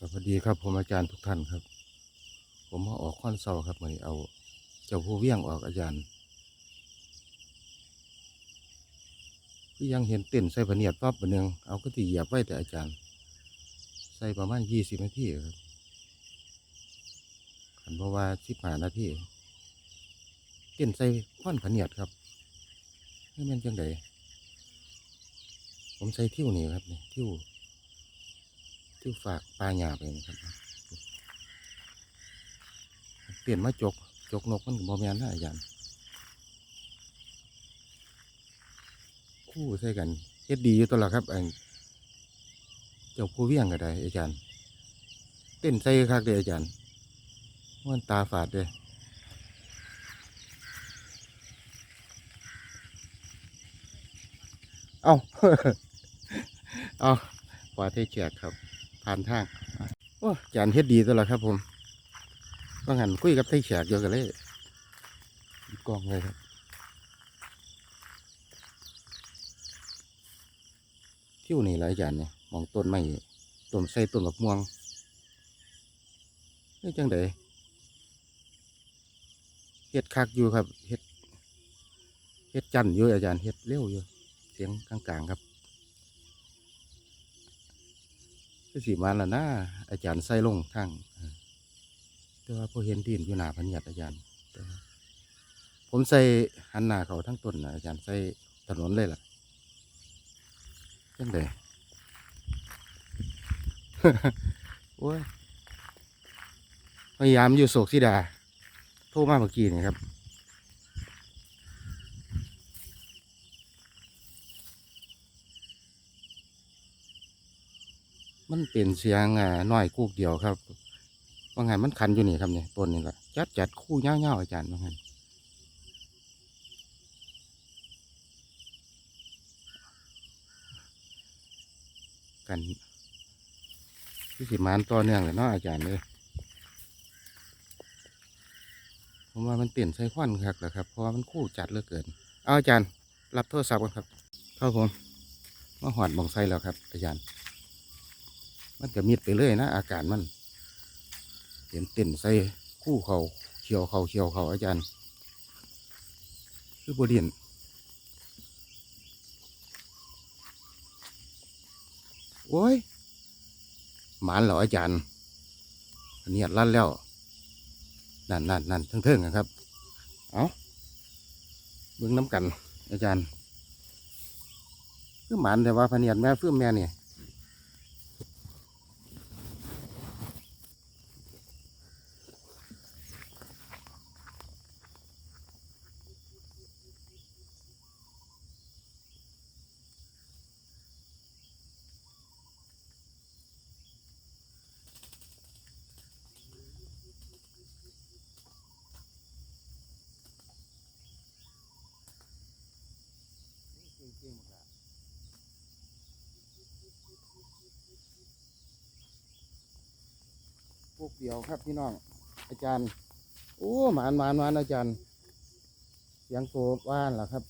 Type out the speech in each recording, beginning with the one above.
สวัสดีครับผมอาจารย์ทุกท่านครับ ผมมาออกค้อนเสาครับวันนี้เอา เจ้าผู้เวียงออกอาจารย์ที่ยังเห็นเต้นใส่ผเนียดปั๊บบันเนืองเอาก็ตีเหยียบไว้แต่อาจารย์ ใส่ประมาณยี่สิบนาทีครับขันเพราะว่าสิบห้านาทีเต้นใส่ค้อนผเนียดครับนี่มันจังไดผมใส่ทิ้วนี่ครับนี่ทิ้ว ที่ฝากปลาหยาไปนะครับเปลี่ยนมาจกจกนกมันก็บอแมนนะอาจารย์คู่ใส่กันเฮ็ดดีอยู่ตัวละครับอันเจ้าผู้เวียงก็ได้อาจารย์ เต้นใส่คักเด้อาจารย์มันตาฝาดเด้เอาเอาปลาเทแจกครับ ผ่านทางอะโอ้อาจารย์เฮ็ดดีตัวละครับ ผมบางหันคุยกับไทยแขกเดียวกันเลยกล้องเลยครับทิวนี่แหละอาจารย์เนี่ยมองต้นไม้ต้นไส้ต้นบักม่วงนี่จังไดเฮ็ดคักอยู่ครับเฮ็ดเฮ็ดจันอยู่อาจารย์เฮ็ดเร็วอยู่เสียงกลางๆครับ ก็สีมาแล้วนะอาจารย์ใส่ลงทางแต่ว่าพอเห็นดินอยู่หนาพันหยัดอาจารย์ผมใส่หันหน้าเขาทั้งต้นนะอาจารย์ใส่ถนนเลยล่ะจังไดโอ้ยพยายามอยู่โศกสิดา โทรมาเมื่อกี้นี่ครับ มันเป็นเสียงอ่าน้อยกูกเดียวครับบางไงมันคันอยู่นี่ครับเนี่ยต้นนี่แหละจัดจัดคู่เง่าๆอาจารย์บางไงกันที่สิมานต่อเนื่องเลยเนาะอาจารย์เลยผมว่ามันเปลี่ยนใส่ควันครับแหละครับเพราะว่ามันคู่จัดเหลือเกิน เอาอาจารย์ รับโทรศัพท์กันครับครับผมมาหอดมองไส้แล้วครับ อาจารย์ มันก็มิดไปเลยนะ อาการมันเห็นเต้นใส่คู่เขาเขียวเขาเขียวเขาอาจารย์ คือบเดียนโอ้ยหมานเหรออาจารย์อันนี้ลั่นแล้ว นั่นนั่นนั่นเทิงๆนะครับ เอาเบิ่งน้ำกัน อาจารย์ คือหมานแต่ว่าพเนียดแม่ฟื้มแม่เนี่ย พวกเดียวครับพี่น้อง อาจารย์ โอ้หมานหมานหมานอาจารย์ เสียงโตว่านล่ะครับ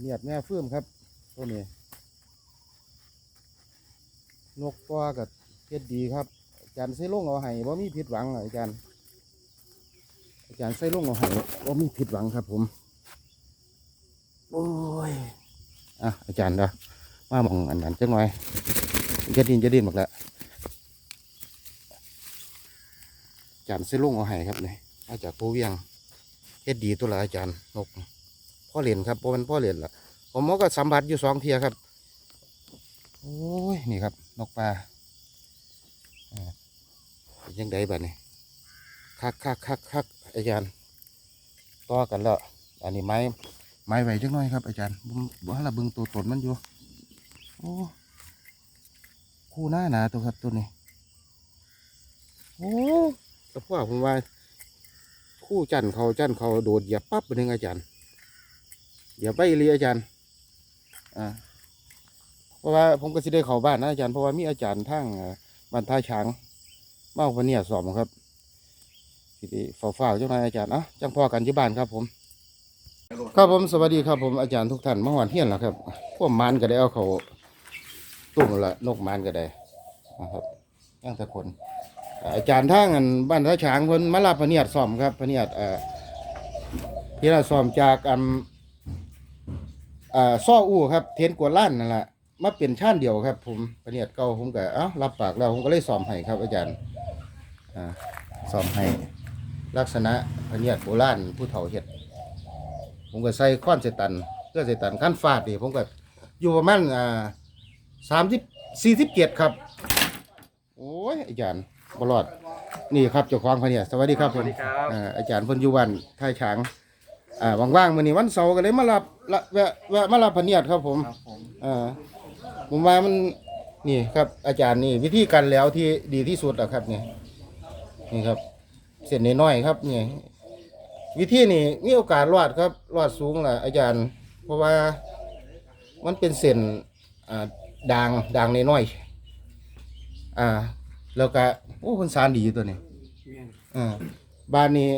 เนียดแม่เฟื่มครับตัวนี้ นกตัวกับเฮ็ดดีครับ อาจารย์ใส่ลงเอาให้ว่ามีผิดหวังอะอาจารย์ อาจารย์ใส่ลงเอาให้ว่ามีผิดหวังครับ ผม โอ้ย อะอาจารย์เด้อมามองอันนั้นจังหน่อยจะดินจะดินหมดแล้ว อา จารย์เสลุงเอาให้ครับเนี่ยมาจากผู้เวียงเฮ็ดดีตัวละอาจารย์นกพ่อเหรียญครับเพราะมันพ่อเหรียญละผมก็สัมผัสอยู่สองเทียครับ โอ้ยนี่ครับ นกปลาอ่ายังไงบ้านี่คักคักคักคักอาจารย์ต่อกันแล้วอันนี้ไม้ไม้ไหวจังน้อยครับ อาจารย์ผมว่าละเบึงตัวตนมันอยู่โอ้คู่หน้าหนาตัวครับตัวนี้โอ้ แต่พ่อผมว่าคู่จันเขาจันเขาโดดเหยียบปั๊บไปหนึ่งอาจารย์เหยียบไปอีหลีอาจารย์อ่าเพราะว่าผมก็สิได้เข้าบ้านนะอาจารย์เพราะว่ามีอาจารย์ทั้งบ้านท่าช้างเมาวันนี้สอบครับสิได้ฝ้าวๆเจ้านายอาจารย์อะจังพ่อกันที่บ้านครับผมครับผมสวัสดีครับผมอาจารย์ทุกท่านเมื่อวานเที่ยงแล้วครับพวกมันก็ได้เอาเขาตุ่มละนกมันก็ได้นะครับย่างตะคน อาจารย์ทางอันบ้านท่าฉางเพิ่นมารับพเนียดซ่อมครับพเนียดเอ่อที่เราซ่อมจากอันอ่าซ้ออู้ครับเทียนกวนล้านนั่นแหละมาเป็นชานเดียวครับ ผมพเนียดเก่าผมก็เอ้ารับปากแล้วผมก็เลยซ่อมให้ครับ อาจารย์อ่าซ่อมให้ลักษณะพเนียดโบราณผู้เฒ่าเฮ็ดผมก็ใส่ค้อนเสตันเพื่อเสตันขั้นฟาดนี่ผมก็อยู่ประมาณอ่าสามสิบสี่สิบเกียรครับ โอ้ยอาจารย์ บรอด นี่ครับเจ้าของพะเนียดสวัสดีครับผมสวัสดีครับ อ่าอาจารย์เพิ่นอยู่วันท่ายฉางอ่าว่างๆมื้อนี้วันเสาร์ก็เลยมารับละแวะแวะมารับพะเนียดครับผม ครับผมอ่าผมว่ามันนี่ครับ อาจารย์นี่วิธีการแล้วที่ดีที่สุดอะครับนี่นี่ครับ เส้นน้อยๆครับนี่วิธีนี่มีโอกาสรอดครับรอดสูงล่ะอาจารย์ เพราะว่ามันเป็นเส้นอ่าด่างด่างน้อยๆอ่า แล้วก็โอ้คนสารดีอยู่ตัวนี้เมียนอ่าบ้านนี้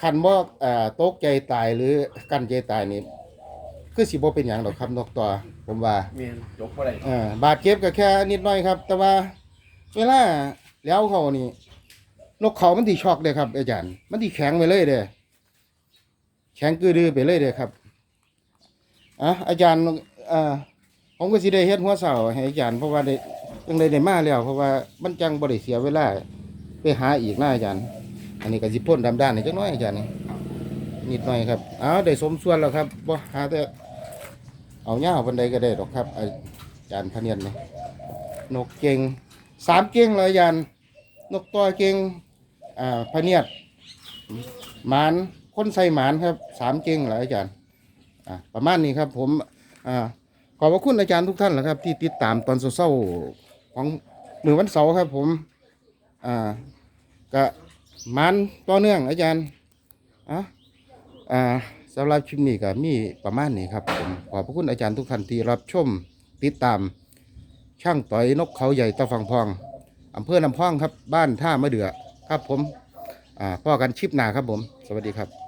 คันบ่อ่าตกใจตายหรือกั้นใจตายนี่คือสิบ่เป็นหยังดอกครับนกตัวผมว่าเมียนยกบ่ได้อ่าบาดเจ็บก็แค่นิดหน่อยครับ แต่ว่า เวลาแล้วเขานี่ นกเขามันที่ช็อกเลยครับ อาจารย์ มันที่แข็งไปเลยเด้อแข็งกือดือไปเลยเด้อครับอะอาจารย์อ่าผมก็สิได้เฮ็ดหัวเสาให้อาจารย์เพราะว่าได้ ยังได้ได้มาแล้ว เพราะว่ามันจังบ่ได้เสียเวลาไปหาอีกหนะอาจารย์ อันนี้ก็สิพ่นดำด้านให้จักหน้อยอาจารย์นี่นิดหน่อยครับเอาได้สมส่วนแล้วครับบ่หาแต่เอาเหย้าบันไดก็ได้ดอกครับ อาจารย์พเนียนนี่นกเก่งสามเก่งเลยอาจารย์นกตัวเก่งอ่าพเนียดหมานคนใส่หมานครับสามเก่งเหรออาจารย์อ่าประมาณนี้ครับ ผมอ่าขอบพระคุณอาจารย์ทุกท่านนะครับ ที่ติดตามตอนเศร้า ของมือวันเสาร์ครับ ผม อ่ากะมานต่อเนื่องอาจารย์อะอ่าสำหรับคลิปนี้ก็มีประมาณนี้ครับผมขอบพระคุณอาจารย์ทุกท่านที่รับชมติดตาม ช่างต่อยนกเขาใหญ่ตะฟังพองอำเภอลำพองครับ บ้านท่ามะเดือครับผมอ่าพ่อกันชิปหนาครับผม สวัสดีครับ